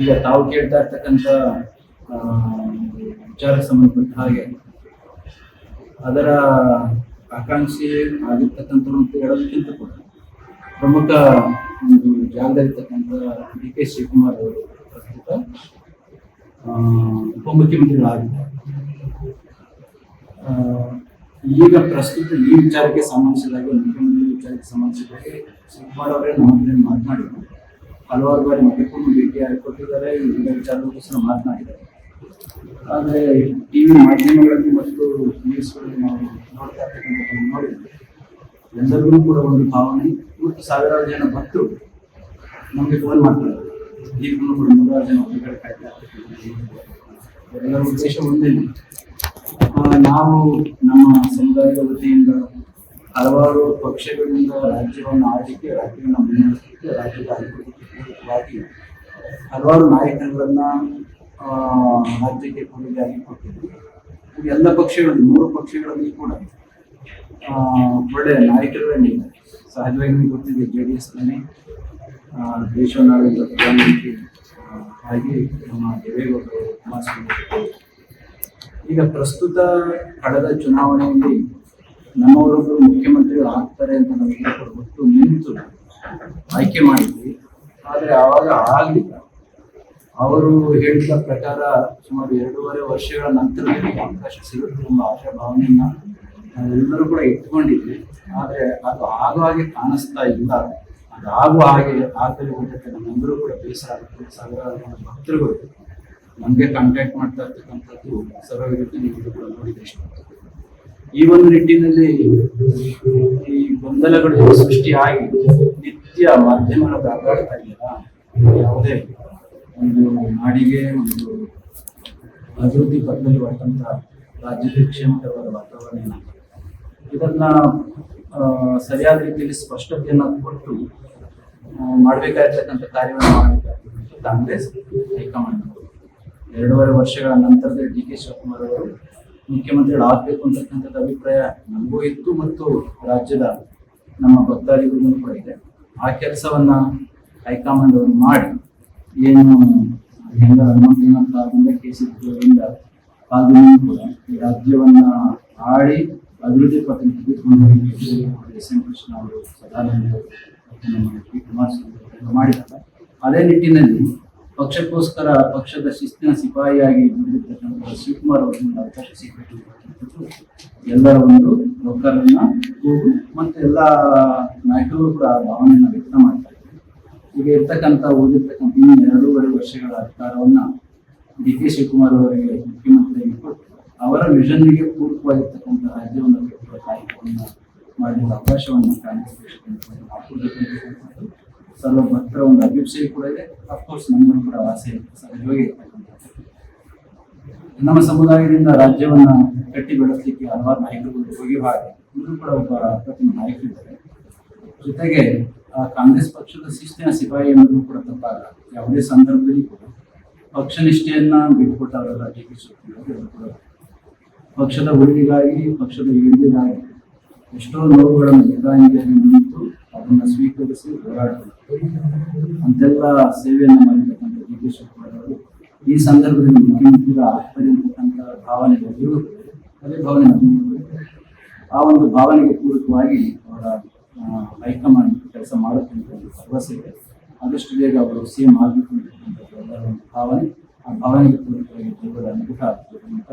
ಈಗ ತಾವು ಕೇಳ್ತಾ ಇರ್ತಕ್ಕಂಥ ವಿಚಾರ ಸಂಬಂಧಪಟ್ಟ ಹಾಗೆ, ಅದರ ಆಕಾಂಕ್ಷಿ ಆಗಿರ್ತಕ್ಕಂಥ ಹೇಳೋದಕ್ಕಿಂತ ಕೂಡ ಪ್ರಮುಖ ಒಂದು ಜಾಗದಲ್ಲಿರ್ತಕ್ಕಂಥ ಡಿ ಕೆ ಶಿವಕುಮಾರ್ ಅವರು ಪ್ರಸ್ತುತ ಉಪಮುಖ್ಯಮಂತ್ರಿಗಳಾಗಿದ್ದಾರೆ. ಈಗ ಪ್ರಸ್ತುತ ಈ ವಿಚಾರಕ್ಕೆ ಸಂಬಂಧಿಸಿದಾಗೆ ಮುಖ್ಯಮಂತ್ರಿ ವಿಚಾರಕ್ಕೆ ಸಂಬಂಧಿಸಿದಾಗೆ ಶಿವಕುಮಾರ್ ಅವರೇ ನಮ್ಮ ಮಾತನಾಡಿದ್ದಾರೆ. ಹಲವಾರು ಬಾರಿ ಮಧ್ಯಕ್ಕೂ ಭೇಟಿಯಾಗಿ ಕೊಟ್ಟಿದ್ದಾರೆ. ವಿವಿಧ ವಿಚಾರಗೋಸ್ಕರ ಮಾತನಾಡಿದ್ದಾರೆ. ಆದರೆ ಟಿವಿ ಮಾಧ್ಯಮಗಳಲ್ಲಿ ಮತ್ತು ನ್ಯೂಸ್ಗಳಲ್ಲಿ ನಾವು ನೋಡ್ತಾ ಇರ್ತಕ್ಕಂಥದ್ದನ್ನು ನೋಡಿದ್ವಿ ಎಲ್ಲರಿಗೂ ಕೂಡ ಒಂದು ಭಾವನೆ ಮತ್ತು ಸಾವಿರಾರು ಜನ ಭಕ್ತರು ನಮಗೆ ಫೋನ್ ಮಾಡ್ತಾರೆ. ಈಗಲೂ ಕೂಡ ನೂರಾರು ಜನ ಒಳಗಡೆ ಕಾಯ್ತಾ ಇರ್ತಕ್ಕಂಥದ್ದು. ಎಲ್ಲರ ಉದ್ದೇಶ ಒಂದೇ. ನಾವು ನಮ್ಮ ಸಮುದಾಯದ ವತಿಯಿಂದ ಹಲವಾರು ಪಕ್ಷಗಳಿಂದ ರಾಜ್ಯವನ್ನು ಆಡಲಿಕ್ಕೆ ರಾಜ್ಯವನ್ನು ಮುನ್ನಡೆಸಲಿಕ್ಕೆ ರಾಜ್ಯದ ಅಭಿವೃದ್ಧಿಗಾಗಿ ಹಲವಾರು ನಾಯಕರುಗಳನ್ನ ರಾಜ್ಯಕ್ಕೆ ಕೊಡುಗೆಯಾಗಿ ಆಗಿ ಈ ಎಲ್ಲ ಪಕ್ಷಗಳಲ್ಲಿ ಮೂರು ಪಕ್ಷಗಳಲ್ಲಿ ಕೂಡ ಒಳ್ಳೆಯ ನಾಯಕರುಗಳನ್ನ ಸಹಜವಾಗಿ ನಿಮಗೆ ಗೊತ್ತಿದೆ ಜೆ ಡಿ ಎಸ್ನಲ್ಲಿ ದೇಶವನ್ನು ಆಳಿದ ಪ್ರಧಾನಮಂತ್ರಿ ಆ, ಹಾಗೆ ನಮ್ಮ ದೇವೇಗೌಡರು ಕುಮಾರಸ್ವಾಮಿ. ಈಗ ಪ್ರಸ್ತುತ ಕಳೆದ ಚುನಾವಣೆಯಲ್ಲಿ ನಮ್ಮವರೊಬ್ಬರು ಮುಖ್ಯಮಂತ್ರಿಗಳು ಆಗ್ತಾರೆ ಅಂತ ನಮಗೆ ಒಟ್ಟು ನಿಂತು ಆಯ್ಕೆ ಮಾಡಿದ್ವಿ. ಆದರೆ ಆವಾಗ ಆಗಲಿಲ್ಲ. ಅವರು ಹೇಳಿದ ಪ್ರಕಾರ ಸುಮಾರು ಎರಡೂವರೆ ವರ್ಷಗಳ ನಂತರದಲ್ಲಿ ಅವಕಾಶ ಸಿಗುತ್ತೆ ಎಂಬ ಆಶಾಭಾವನೆಯನ್ನ ನಾವೆಲ್ಲರೂ ಕೂಡ ಇಟ್ಕೊಂಡಿದ್ವಿ ಆದರೆ ಅದು ಆಗೋ ಹಾಗೆ ಕಾಣಿಸ್ತಾ ಇಲ್ಲ. ಅದು ಆಗುವ ಹಾಗೆ ಆಗಲಿ ಬಿಟ್ಟಕ್ಕೆ ನಮ್ಮೆಲ್ಲರೂ ಕೂಡ ಬೇಸರ ಆಗುತ್ತೆ. ಸಾವಿರಾರು ಭಕ್ತರುಗಳು ನಮಗೆ ಕಾಂಟ್ಯಾಕ್ಟ್ ಮಾಡ್ತಾ ಇರ್ತಕ್ಕಂಥದ್ದು ಸರ್ವವಿರುತ್ತೆ ನೀವು ಕೂಡ ಇಷ್ಟ ಈ ಒಂದು ನಿಟ್ಟಿನಲ್ಲಿ ಈ ಗೊಂದಲಗಳು ಸೃಷ್ಟಿಯಾಗಿ ನಿತ್ಯ ಮಾಧ್ಯಮಗಳ ಕಾಪಾಡ್ತಾ ಇದೆಯಲ್ಲ ಯಾವುದೇ ಒಂದು ನಾಡಿಗೆ ಒಂದು ಅಭಿವೃದ್ಧಿ ಪಥದಲ್ಲಿ ಬರ್ತಂತ ರಾಜ್ಯದ ಕ್ಷೇಮಕರವಾದ ವಾತಾವರಣ ಇದನ್ನ ಸರಿಯಾದ ರೀತಿಯಲ್ಲಿ ಸ್ಪಷ್ಟತೆಯನ್ನು ಕೊಟ್ಟು ಮಾಡಬೇಕಾಗಿರ್ತಕ್ಕಂಥ ಮಾಡ್ಬೇಕಾಗಿರ್ತಕ್ಕಂಥ ಕಾರ್ಯವನ್ನು ಮಾಡಿದ್ದಾರೆ ಕಾಂಗ್ರೆಸ್ ಹೈಕಮಾಂಡ್. ಎರಡೂವರೆ ವರ್ಷಗಳ ನಂತರದಲ್ಲಿ ಡಿ ಕೆ ಶಿವಕುಮಾರ್ ಅವರು ಮುಖ್ಯಮಂತ್ರಿಗಳು ಆಗ್ಬೇಕು ಅಂತಕ್ಕಂಥದ್ದು ಅಭಿಪ್ರಾಯ ನಮಗೂ ಇತ್ತು ಮತ್ತು ರಾಜ್ಯದ ನಮ್ಮ ಭಕ್ತಾದಿಗಳಿಗೂ ಕೂಡ ಇದೆ. ಆ ಕೆಲಸವನ್ನ ಹೈಕಮಾಂಡ್ ಅವರು ಮಾಡಿ ಏನು ಹೆಂಗ ಹನುಮಂತನ ಕಾಲದಿಂದ ಕೇಸಿದ್ರಿಂದ ಕಾಲದಿಂದ ಕೂಡ ಈ ರಾಜ್ಯವನ್ನ ಆಡಿ ಅಭಿವೃದ್ಧಿ ಪಥಕ್ಕೆ ತೆಗೆದುಕೊಂಡು ಎಸ್ ಎಂ ಕೃಷ್ಣ ಅವರು ಸದಾನಂದ ಅವರು ಮಾಡಿದ್ದಾರೆ. ಅದೇ ನಿಟ್ಟಿನಲ್ಲಿ ಪಕ್ಷಕ್ಕೋಸ್ಕರ ಪಕ್ಷದ ಶಿಸ್ತಿನ ಸಿಪಾಯಿಯಾಗಿ ದುಡಿದಿರ್ತಕ್ಕಂಥ ಶಿವಕುಮಾರ್ ಅವರಿಂದ ಅವಕಾಶ ಸಿಗಬೇಕು ಅಂತಕ್ಕಂಥದ್ದು ಎಲ್ಲರ ಒಂದು ನೌಕರರನ್ನ ಹೋಗು ಮತ್ತು ಎಲ್ಲ ನಾಯಕರು ಕೂಡ ಆ ಭಾವನೆಯನ್ನು ವ್ಯಕ್ತ ಮಾಡ್ತಾ ಇದ್ದಾರೆ. ಈಗ ಇರ್ತಕ್ಕಂಥ ಓದಿರ್ತಕ್ಕಂಥ ಇನ್ನು ಎರಡೂವರೆ ವರ್ಷಗಳ ಅಧಿಕಾರವನ್ನ ಡಿ ಕೆ ಶಿವಕುಮಾರ್ ಅವರಿಗೆ ಮುಖ್ಯಮಂತ್ರಿಯಾಗಿ ಕೊಟ್ಟು ಅವರ ವಿಷನ್ಗೆ ಪೂರ್ವವಾಗಿರ್ತಕ್ಕಂಥ ರಾಜ್ಯವನ್ನು ಕಟ್ಟುವ ಕಾರ್ಯಕ್ರಮವನ್ನು ಅವಕಾಶವನ್ನು ಕಾಂಗ್ರೆಸ್ ಸರ್ವ ಭಕ್ತರ ಒಂದು ಅಭಿಪ್ರಾಯ ಕೂಡ ಇದೆ. ಅಫ್ಕೋರ್ಸ್ ನಮಗೂ ಕೂಡ ಆಸೆ ಸಹಜವಾಗಿ ನಮ್ಮ ಸಮುದಾಯದಿಂದ ರಾಜ್ಯವನ್ನ ಕಟ್ಟಿ ಬೆಳೆಸಲಿಕ್ಕೆ ಹಲವಾರು ನಾಯಕರುಗಳು ಹೋಗಿ ಹಾಗೆ ಇವರು ಕೂಡ ಒಬ್ಬ ಪ್ರತಿಮ ನಾಯಕರಿದ್ದಾರೆ. ಜೊತೆಗೆ, ಆ, ಕಾಂಗ್ರೆಸ್ ಪಕ್ಷದ ಶಿಸ್ತಿನ ಸಿಪಾಯಿ ಅನ್ನೋದು ಕೂಡ ತಪ್ಪಾಗ ಯಾವುದೇ ಸಂದರ್ಭದಲ್ಲಿ ಕೂಡ ಪಕ್ಷ ನಿಷ್ಠೆಯನ್ನ ಬಿಟ್ಟುಕೊಟ್ಟವರಲ್ಲ ಕೆ ಕೂಡ. ಪಕ್ಷದ ಉಳಿವಿಗಾಗಿ ಪಕ್ಷದ ಏಳಿಗೆಗಾಗಿ ಎಷ್ಟೋ ನೋವುಗಳನ್ನು ನಿಧಾನಿಗೆ ಅದನ್ನು ಸ್ವೀಕರಿಸಿ ಹೋರಾಡ್ತಾರೆ ಅಂತೆಲ್ಲ ಸೇವೆಯನ್ನು ಮಾಡಿರ್ತಕ್ಕಂಥ ಶಿವಕುಮಾರ್ ಈ ಸಂದರ್ಭದಲ್ಲಿ ಮುಖ್ಯಮಂತ್ರಿಗಳ ಆಗ್ತಾರೆ ಅಂತಕ್ಕಂಥ ಭಾವನೆ. ಅದೇ ಭಾವನೆ ಆ ಒಂದು ಭಾವನೆಗೆ ಪೂರಕವಾಗಿ ಅವರ ಹೈಕಮಾಂಡ್ ಕೆಲಸ ಒಂದು ಭರವಸೆ. ಇದೆ ಆದಷ್ಟು ಬೇಗ ಅವರು ಸಿಎಂ ಆಗಬೇಕು ಅಂತಕ್ಕಂಥದ್ದು ಎಲ್ಲರ ಒಂದು ಭಾವನೆ. ಆ ಭಾವನೆಗೆ ಪೂರಕವಾಗಿ ದೇವರ ಅನುಗ್ರಹ ಆಗ್ತದೆ ಅಂತ